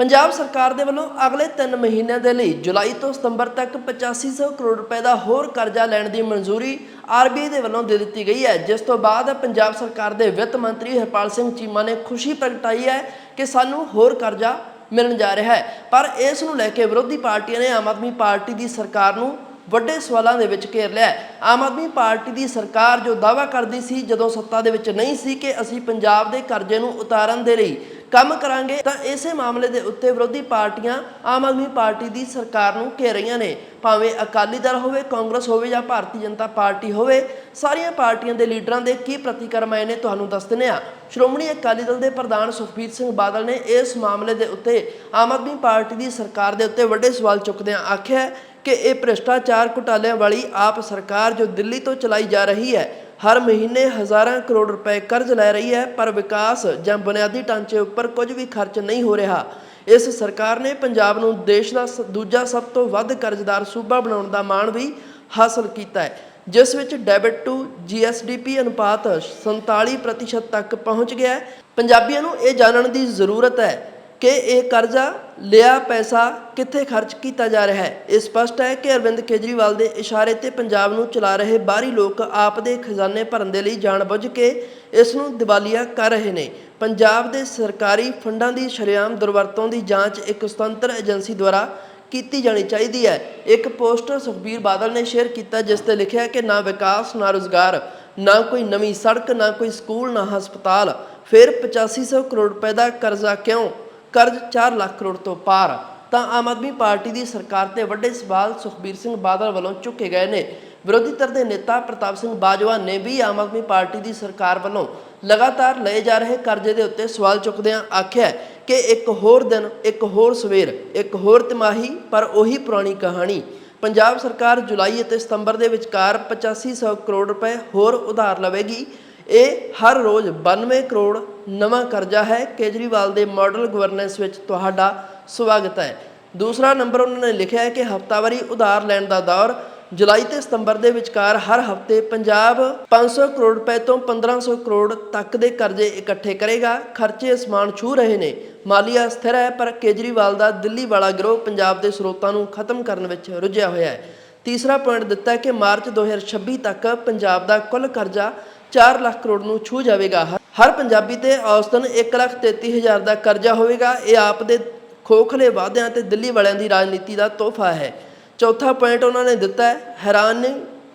ਪੰਜਾਬ ਸਰਕਾਰ ਦੇ ਵੱਲੋਂ ਅਗਲੇ 3 ਮਹੀਨਿਆਂ ਦੇ ਲਈ ਜੁਲਾਈ ਤੋਂ ਸਤੰਬਰ ਤੱਕ 8500 ਕਰੋੜ ਰੁਪਏ ਦਾ ਹੋਰ ਕਰਜ਼ਾ ਲੈਣ ਦੀ ਮਨਜ਼ੂਰੀ ਆਰਬੀਆਈ ਦੇ ਵੱਲੋਂ ਦੇ ਦਿੱਤੀ ਗਈ ਹੈ। ਜਿਸ ਤੋਂ ਬਾਅਦ ਪੰਜਾਬ ਸਰਕਾਰ ਦੇ ਵਿੱਤ ਮੰਤਰੀ ਹਰਪਾਲ ਸਿੰਘ ਚੀਮਾ ਨੇ ਖੁਸ਼ੀ ਪ੍ਰਗਟਾਈ ਹੈ ਕਿ ਸਾਨੂੰ ਹੋਰ ਕਰਜ਼ਾ ਮਿਲਣ ਜਾ ਰਿਹਾ ਹੈ। ਪਰ ਇਸ ਨੂੰ ਲੈ ਕੇ ਵਿਰੋਧੀ ਪਾਰਟੀਆਂ ਨੇ ਆਮ ਆਦਮੀ ਪਾਰਟੀ ਦੀ ਸਰਕਾਰ ਨੂੰ ਵੱਡੇ ਸਵਾਲਾਂ ਦੇ ਵਿੱਚ ਘੇਰ ਲਿਆ ਆਮ ਆਦਮੀ ਪਾਰਟੀ ਦੀ ਸਰਕਾਰ ਜੋ ਦਾਅਵਾ ਕਰਦੀ ਸੀ ਜਦੋਂ ਸੱਤਾ ਦੇ ਵਿੱਚ ਨਹੀਂ ਸੀ ਕਿ ਅਸੀਂ ਪੰਜਾਬ ਦੇ ਕਰਜ਼ੇ ਨੂੰ ਉਤਾਰਨ ਦੇ ਲਈ ਕੰਮ ਕਰਾਂਗੇ ਤਾਂ ਇਸੇ ਮਾਮਲੇ ਦੇ ਉੱਤੇ ਵਿਰੋਧੀ ਪਾਰਟੀਆਂ ਆਮ ਆਦਮੀ ਪਾਰਟੀ ਦੀ ਸਰਕਾਰ ਨੂੰ ਘੇਰ ਰਹੀਆਂ ਨੇ। ਭਾਵੇਂ ਅਕਾਲੀ ਦਲ ਹੋਵੇ, ਕਾਂਗਰਸ ਹੋਵੇ ਜਾਂ ਭਾਰਤੀ ਜਨਤਾ ਪਾਰਟੀ ਹੋਵੇ, ਸਾਰੀਆਂ ਪਾਰਟੀਆਂ ਦੇ ਲੀਡਰਾਂ ਦੇ ਕੀ ਪ੍ਰਤੀਕਰਮ ਆਏ ਨੇ ਤੁਹਾਨੂੰ ਦੱਸ ਦਿੰਦੇ ਹਾਂ। ਸ਼੍ਰੋਮਣੀ ਅਕਾਲੀ ਦਲ ਦੇ ਪ੍ਰਧਾਨ ਸੁਖਬੀਰ ਸਿੰਘ ਬਾਦਲ ਨੇ ਇਸ ਮਾਮਲੇ ਦੇ ਉੱਤੇ ਆਮ ਆਦਮੀ ਪਾਰਟੀ ਦੀ ਸਰਕਾਰ ਦੇ ਉੱਤੇ ਵੱਡੇ ਸਵਾਲ ਚੁੱਕਦਿਆਂ ਆਖਿਆ ਕਿ ਇਹ ਭ੍ਰਿਸ਼ਟਾਚਾਰ ਘੁਟਾਲਿਆਂ ਵਾਲੀ ਆਪ ਸਰਕਾਰ ਜੋ ਦਿੱਲੀ ਤੋਂ ਚਲਾਈ ਜਾ ਰਹੀ ਹੈ ਹਰ ਮਹੀਨੇ ਹਜ਼ਾਰਾਂ ਕਰੋੜ ਰੁਪਏ ਕਰਜ਼ ਲੈ ਰਹੀ ਹੈ, ਪਰ ਵਿਕਾਸ ਜਾਂ ਬੁਨਿਆਦੀ ਢਾਂਚੇ ਉੱਪਰ ਕੁਝ ਵੀ ਖਰਚ ਨਹੀਂ ਹੋ ਰਿਹਾ। ਇਸ ਸਰਕਾਰ ਨੇ ਪੰਜਾਬ ਨੂੰ ਦੇਸ਼ ਦਾ ਸ- ਦੂਜਾ ਸਭ ਤੋਂ ਵੱਧ ਕਰਜ਼ਦਾਰ ਸੂਬਾ ਬਣਾਉਣ ਦਾ ਮਾਣ ਵੀ ਹਾਸਲ ਕੀਤਾ ਹੈ, ਜਿਸ ਵਿੱਚ ਡੈਬਿਟ ਟੂ ਜੀਐਸਡੀਪੀ ਅਨੁਪਾਤ 47% ਤੱਕ ਪਹੁੰਚ ਗਿਆ ਹੈ। ਪੰਜਾਬੀਆਂ ਨੂੰ ਇਹ ਜਾਣਨ ਦੀ ਜ਼ਰੂਰਤ ਹੈ ਕਿ ਇਹ ਕਰਜ਼ਾ ਲਿਆ ਪੈਸਾ ਕਿੱਥੇ ਖਰਚ ਕੀਤਾ ਜਾ ਰਿਹਾ ਹੈ। ਇਹ ਸਪਸ਼ਟ ਹੈ ਕਿ ਅਰਵਿੰਦ ਕੇਜਰੀਵਾਲ ਦੇ ਇਸ਼ਾਰੇ ਤੇ ਪੰਜਾਬ ਨੂੰ ਚਲਾ ਰਹੇ ਬਾਹਰੀ ਲੋਕ ਆਪ ਦੇ ਖਜ਼ਾਨੇ ਭਰਨ ਦੇ ਲਈ ਜਾਣਬੁੱਝ ਕੇ ਇਸ ਨੂੰ ਦਿਵਾਲੀਆ ਕਰ ਰਹੇ ਨੇ। ਪੰਜਾਬ ਦੇ ਸਰਕਾਰੀ ਫੰਡਾਂ ਦੀ ਸ਼ਰੇਆਮ ਦੁਰਵਰਤੋਂ ਦੀ ਜਾਂਚ ਇੱਕ ਸੁਤੰਤਰ ਏਜੰਸੀ ਦੁਆਰਾ ਕੀਤੀ ਜਾਣੀ ਚਾਹੀਦੀ ਹੈ। ਇੱਕ ਪੋਸਟਰ ਸੁਖਬੀਰ ਬਾਦਲ ਨੇ ਸ਼ੇਅਰ ਕੀਤਾ, ਜਿਸ ਤੇ ਲਿਖਿਆ ਕਿ ਨਾ ਵਿਕਾਸ, ਨਾ ਰੁਜ਼ਗਾਰ, ਨਾ ਕੋਈ ਨਵੀਂ ਸੜਕ, ਨਾ ਕੋਈ ਸਕੂਲ, ਨਾ ਹਸਪਤਾਲ, ਫਿਰ 8500 ਕਰੋੜ ਰੁਪਏ ਦਾ ਕਰਜ਼ਾ ਕਿਉਂ? ਕਰਜ਼ 4 ਲੱਖ ਕਰੋੜ ਤੋਂ ਪਾਰ। ਤਾਂ ਆਮ ਆਦਮੀ ਪਾਰਟੀ ਦੀ ਸਰਕਾਰ ਤੇ ਵੱਡੇ ਸਵਾਲ ਸੁਖਬੀਰ ਸਿੰਘ ਬਾਦਲ ਵੱਲੋਂ ਚੁੱਕੇ ਗਏ ਨੇ। ਵਿਰੋਧੀ ਧਿਰ ਦੇ ਨੇਤਾ ਪ੍ਰਤਾਪ ਸਿੰਘ ਬਾਜਵਾ ਨੇ ਵੀ ਆਮ ਆਦਮੀ ਪਾਰਟੀ ਦੀ ਸਰਕਾਰ ਵੱਲੋਂ ਲਗਾਤਾਰ ਲਏ ਜਾ ਰਹੇ ਕਰਜ਼ੇ ਦੇ ਉੱਤੇ ਸਵਾਲ ਚੁੱਕਦਿਆਂ ਆਖਿਆ ਕਿ ਇੱਕ ਹੋਰ ਦਿਨ, ਇੱਕ ਹੋਰ ਸਵੇਰ, ਇੱਕ ਹੋਰ ਤਿਮਾਹੀ, ਪਰ ਉਹੀ ਪੁਰਾਣੀ ਕਹਾਣੀ। ਪੰਜਾਬ ਸਰਕਾਰ ਜੁਲਾਈ ਅਤੇ ਸਤੰਬਰ ਦੇ ਵਿਚਕਾਰ 8500 ਕਰੋੜ ਰੁਪਏ ਹੋਰ ਉਧਾਰ ਲਵੇਗੀ। ਇਹ ਹਰ ਰੋਜ਼ 92 ਕਰੋੜ ਨਵਾਂ ਕਰਜ਼ਾ ਹੈ। ਕੇਜਰੀਵਾਲ ਦੇ ਮਾਡਲ ਗਵਰਨੈਂਸ ਵਿੱਚ ਤੁਹਾਡਾ ਸਵਾਗਤ ਹੈ। ਦੂਸਰਾ ਨੰਬਰ ਉਹਨਾਂ ਨੇ ਲਿਖਿਆ ਹੈ ਕਿ ਹਫ਼ਤਾਵਾਰੀ ਉਧਾਰ ਲੈਣ ਦਾ ਦੌਰ ਜੁਲਾਈ ਤੇ ਸਤੰਬਰ ਦੇ ਵਿਚਕਾਰ ਹਰ ਹਫ਼ਤੇ ਪੰਜਾਬ 500 ਕਰੋੜ ਰੁਪਏ ਤੋਂ 1500 ਕਰੋੜ ਤੱਕ ਦੇ ਕਰਜ਼ੇ ਇਕੱਠੇ ਕਰੇਗਾ। ਖਰਚੇ ਅਸਮਾਨ ਛੂ ਰਹੇ ਨੇ। ਮਾਲੀਆ ਸਥਿਰ ਹੈ, ਪਰ ਕੇਜਰੀਵਾਲ ਦਾ ਦਿੱਲੀ ਵਾਲਾ ਗਿਰੋਹ ਪੰਜਾਬ ਦੇ ਸਰੋਤਾਂ ਨੂੰ ਖਤਮ ਕਰਨ ਵਿੱਚ ਰੁੱਝਿਆ ਹੋਇਆ ਹੈ। ਤੀਸਰਾ ਪੁਆਇੰਟ ਦਿੱਤਾ ਹੈ ਕਿ ਮਾਰਚ 2026 ਤੱਕ ਪੰਜਾਬ ਦਾ ਕੁੱਲ ਕਰਜ਼ਾ 4 ਲੱਖ ਕਰੋੜ ਨੂੰ ਛੂ ਜਾਵੇਗਾ। ਹਰ ਪੰਜਾਬੀ ਤੇ ਔਸਤਨ 133000 ਦਾ ਕਰਜ਼ਾ ਹੋਵੇਗਾ। ਇਹ ਆਪ ਦੇ ਖੋਖਲੇ ਵਾਅਦਿਆਂ ਤੇ ਦਿੱਲੀ ਵਾਲਿਆਂ ਦੀ ਰਾਜਨੀਤੀ ਦਾ ਤੋਹਫਾ ਹੈ। ਚੌਥਾ ਪੁਆਇੰਟ ਉਹਨਾਂ ਨੇ ਦਿੱਤਾ ਹੈ, ਹੈਰਾਨ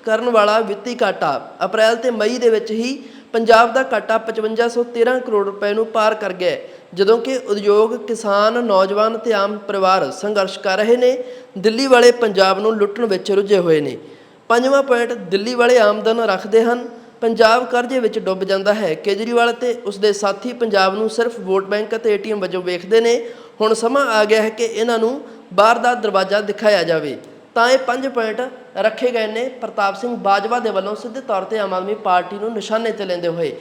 ਕਰਨ ਵਾਲਾ ਵਿੱਤੀ ਘਾਟਾ। ਅਪ੍ਰੈਲ ਤੇ ਮਈ ਦੇ ਵਿੱਚ ਹੀ ਪੰਜਾਬ ਦਾ ਘਾਟਾ 5513 ਕਰੋੜ ਰੁਪਏ ਨੂੰ ਪਾਰ ਕਰ ਗਿਆ ਜਦੋਂ ਕਿ ਉਦਯੋਗ, ਕਿਸਾਨ, ਨੌਜਵਾਨ ਤੇ ਆਮ ਪਰਿਵਾਰ ਸੰਘਰਸ਼ ਕਰ ਰਹੇ ਨੇ। ਦਿੱਲੀ ਵਾਲੇ ਪੰਜਾਬ ਨੂੰ ਲੁੱਟਣ ਵਿੱਚ ਰੁੱਝੇ ਹੋਏ ਨੇ। ਪੰਜਵਾਂ ਪੁਆਇੰਟ ਦਿੱਲੀ ਵਾਲੇ ਆਮਦਨ ਰੱਖਦੇ ਹਨ। ਪੰਜਾਬ ਕਰਜ਼ੇ ਵਿੱਚ ਡੁੱਬ ਜਾਂਦਾ ਹੈ। ਕੇਜਰੀਵਾਲ ਤੇ ਉਸਦੇ ਸਾਥੀ ਪੰਜਾਬ ਨੂੰ ਸਿਰਫ ਵੋਟ ਬੈਂਕ ਅਤੇ ਏਟੀਐਮ ਵਜੋਂ ਵੇਖਦੇ ਨੇ। ਹੁਣ ਸਮਾਂ ਆ ਗਿਆ ਹੈ ਕਿ ਇਹਨਾਂ ਨੂੰ ਬਾਹਰ ਦਾ ਦਰਵਾਜ਼ਾ ਦਿਖਾਇਆ ਜਾਵੇ। ਤਾਂ ਇਹ ਪੰਜ ਪੁਆਇੰਟ ਰੱਖੇ ਗਏ ਨੇ। ਪ੍ਰਤਾਪ ਸਿੰਘ ਬਾਜਵਾ ਦੇ ਵੱਲੋਂ ਸਿੱਧੇ ਤੌਰ ਤੇ ਆਮ ਆਦਮੀ ਪਾਰਟੀ ਨੂੰ ਨਿਸ਼ਾਨੇ ਤੇ ਲੈਂਦੇ ਹੋਏ।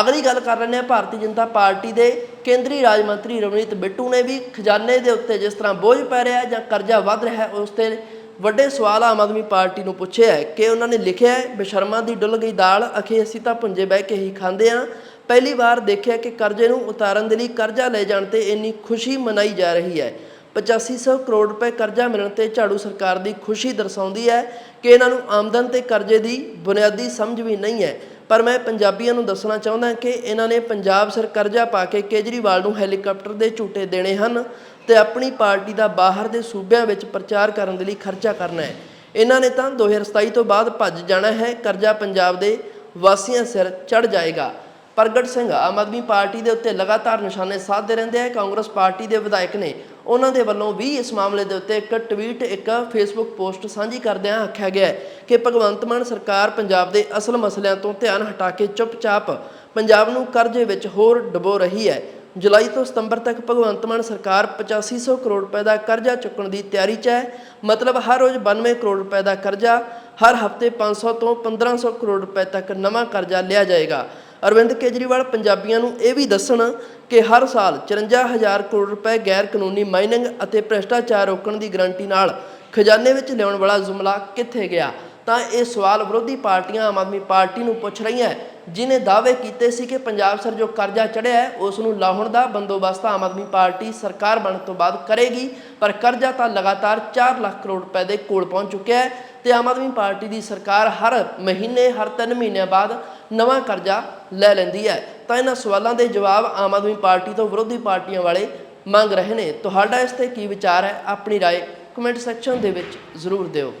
ਅਗਲੀ ਗੱਲ ਕਰ ਲੈਂਦੇ ਹਾਂ ਭਾਰਤੀ ਜਨਤਾ ਪਾਰਟੀ ਦੇ ਕੇਂਦਰੀ ਰਾਜ ਮੰਤਰੀ ਰਵਨੀਤ ਬਿੱਟੂ ਨੇ ਵੀ ਖਜ਼ਾਨੇ ਦੇ ਉੱਤੇ ਜਿਸ ਤਰ੍ਹਾਂ ਬੋਝ ਪੈ ਰਿਹਾ ਜਾਂ ਕਰਜ਼ਾ ਵੱਧ ਰਿਹਾ ਉਸ ਤੇ ਵੱਡੇ ਸਵਾਲ ਆਮ ਆਦਮੀ ਪਾਰਟੀ ਨੂੰ ਪੁੱਛਿਆ ਹੈ ਕਿ ਉਹਨਾਂ ਨੇ ਲਿਖਿਆ ਹੈ, ਬਸ਼ਰਮਾ ਦੀ ਡੁੱਲ ਗਈ ਦਾਲ, ਅਖੇ ਅਸੀਂ ਤਾਂ ਪੁੰਜੇ ਬਹਿ ਕੇ ਹੀ ਖਾਂਦੇ ਹਾਂ। ਪਹਿਲੀ ਵਾਰ ਦੇਖਿਆ ਕਿ ਕਰਜ਼ੇ ਨੂੰ ਉਤਾਰਨ ਦੇ ਲਈ ਕਰਜ਼ਾ ਲੈ ਜਾਣ ਤੇ ਇੰਨੀ ਖੁਸ਼ੀ ਮਨਾਈ ਜਾ ਰਹੀ ਹੈ। 8500 ਕਰੋੜ ਰੁਪਏ ਕਰਜ਼ਾ ਮਿਲਣ ਤੇ ਝਾੜੂ ਸਰਕਾਰ ਦੀ ਖੁਸ਼ੀ ਦਰਸਾਉਂਦੀ ਹੈ ਕਿ ਇਹਨਾਂ ਨੂੰ ਆਮਦਨ ਤੇ ਕਰਜ਼ੇ ਦੀ ਬੁਨਿਆਦੀ ਸਮਝ ਵੀ ਨਹੀਂ ਹੈ। ਪਰ ਮੈਂ ਪੰਜਾਬੀਆਂ ਨੂੰ ਦੱਸਣਾ ਚਾਹੁੰਦਾ ਕਿ ਇਹਨਾਂ ਨੇ ਪੰਜਾਬ ਸਰ ਕਰਜ਼ਾ ਪਾ ਕੇ ਕੇਜਰੀਵਾਲ ਨੂੰ ਹੈਲੀਕਾਪਟਰ ਦੇ ਝੂਟੇ ਦੇਣੇ ਹਨ ਤੇ ਆਪਣੀ ਪਾਰਟੀ ਦਾ ਬਾਹਰ ਦੇ ਸੂਬਿਆਂ ਵਿੱਚ ਪ੍ਰਚਾਰ ਕਰਨ ਦੇ ਲਈ ਖਰਚਾ ਕਰਨਾ ਹੈ। ਇਹਨਾਂ ਨੇ ਤਾਂ 2027 ਤੋਂ ਬਾਅਦ ਭੱਜ ਜਾਣਾ ਹੈ, ਕਰਜ਼ਾ ਪੰਜਾਬ ਦੇ ਵਾਸੀਆਂ ਸਿਰ ਚੜ ਜਾਏਗਾ। ਪ੍ਰਗਟ ਸਿੰਘ, ਆਮ ਆਦਮੀ ਪਾਰਟੀ ਦੇ ਉੱਤੇ ਲਗਾਤਾਰ ਨਿਸ਼ਾਨੇ ਸਾਧਦੇ ਰਹਿੰਦੇ ਆ। ਕਾਂਗਰਸ ਪਾਰਟੀ ਦੇ ਵਿਧਾਇਕ ਨੇ ਉਹਨਾਂ ਦੇ ਵੱਲੋਂ ਵੀ ਇਸ ਮਾਮਲੇ ਦੇ ਉੱਤੇ ਇੱਕ ਟਵੀਟ ਇੱਕ ਫੇਸਬੁੱਕ ਪੋਸਟ ਸਾਂਝੀ ਕਰਦਿਆਂ ਆਖਿਆ ਗਿਆ ਹੈ ਕਿ ਭਗਵੰਤ ਮਾਨ ਸਰਕਾਰ ਪੰਜਾਬ ਦੇ ਅਸਲ ਮਸਲਿਆਂ ਤੋਂ ਧਿਆਨ ਹਟਾ ਕੇ ਚੁੱਪਚਾਪ ਪੰਜਾਬ ਨੂੰ ਕਰਜ਼ੇ ਵਿੱਚ ਹੋਰ ਡਬੋ ਰਹੀ ਹੈ। ਜੁਲਾਈ ਤੋਂ ਸਤੰਬਰ ਤੱਕ ਭਗਵੰਤ ਮਾਨ ਸਰਕਾਰ 8500 ਕਰੋੜ ਰੁਪਏ ਦਾ ਕਰਜ਼ਾ ਚੁੱਕਣ ਦੀ ਤਿਆਰੀ 'ਚ ਹੈ। ਮਤਲਬ ਹਰ ਰੋਜ਼ 92 ਕਰੋੜ ਰੁਪਏ ਦਾ ਕਰਜ਼ਾ, ਹਰ ਹਫ਼ਤੇ 500 ਤੋਂ 1500 ਕਰੋੜ ਰੁਪਏ ਤੱਕ ਨਵਾਂ ਕਰਜ਼ਾ ਲਿਆ ਜਾਏਗਾ। ਅਰਵਿੰਦ ਕੇਜਰੀਵਾਲ ਪੰਜਾਬੀਆਂ ਨੂੰ ਇਹ ਵੀ ਦੱਸਣ ਕਿ ਹਰ ਸਾਲ 54000 ਕਰੋੜ ਰੁਪਏ ਗੈਰ ਕਾਨੂੰਨੀ ਮਾਈਨਿੰਗ ਅਤੇ ਭ੍ਰਿਸ਼ਟਾਚਾਰ ਰੋਕਣ ਦੀ ਗਰੰਟੀ ਨਾਲ ਖਜ਼ਾਨੇ ਵਿੱਚ ਲਿਆਉਣ ਵਾਲਾ ਜੁਮਲਾ ਕਿੱਥੇ ਗਿਆ? ਤਾਂ ਇਹ ਸਵਾਲ ਵਿਰੋਧੀ ਪਾਰਟੀਆਂ ਆਮ ਆਦਮੀ ਪਾਰਟੀ ਨੂੰ ਪੁੱਛ ਰਹੀਆਂ ਹੈ, ਜਿਨੇ ਦਾਅਵੇ ਕੀਤੇ ਸੀ ਕਿ ਪੰਜਾਬ ਸਰ ਜੋ ਕਰਜ਼ਾ ਚੜਿਆ ਹੈ ਉਸ ਨੂੰ ਲਾਹੁਣ ਦਾ ਬੰਦੋਬਸਤ ਆਮ ਆਦਮੀ ਪਾਰਟੀ ਸਰਕਾਰ ਬਣਨ ਤੋਂ ਬਾਅਦ ਕਰੇਗੀ ਪਰ ਕਰਜ਼ਾ ਤਾਂ ਲਗਾਤਾਰ 4 ਲੱਖ ਕਰੋੜ ਰੁਪਏ ਦੇ ਕੋਲ ਪਹੁੰਚ ਚੁੱਕਿਆ ਹੈ ਤੇ ਆਮ ਆਦਮੀ ਪਾਰਟੀ ਦੀ ਸਰਕਾਰ ਹਰ ਮਹੀਨੇ ਹਰ 3 ਮਹੀਨਿਆਂ ਬਾਅਦ ਨਵਾਂ ਕਰਜ਼ਾ ਲੈ ਲੈਂਦੀ ਹੈ ਤਾਂ ਇਹਨਾਂ ਸਵਾਲਾਂ ਦੇ ਜਵਾਬ ਆਮ ਆਦਮੀ ਪਾਰਟੀ ਤੋਂ ਵਿਰੋਧੀ ਪਾਰਟੀਆਂ ਵਾਲੇ ਮੰਗ ਰਹੇ ਨੇ ਤੁਹਾਡਾ ਇਸ ਤੇ ਕੀ ਵਿਚਾਰ ਹੈ ਆਪਣੀ رائے ਕਮੈਂਟ ਸੈਕਸ਼ਨ ਦੇ ਵਿੱਚ ਜ਼ਰੂਰ ਦਿਓ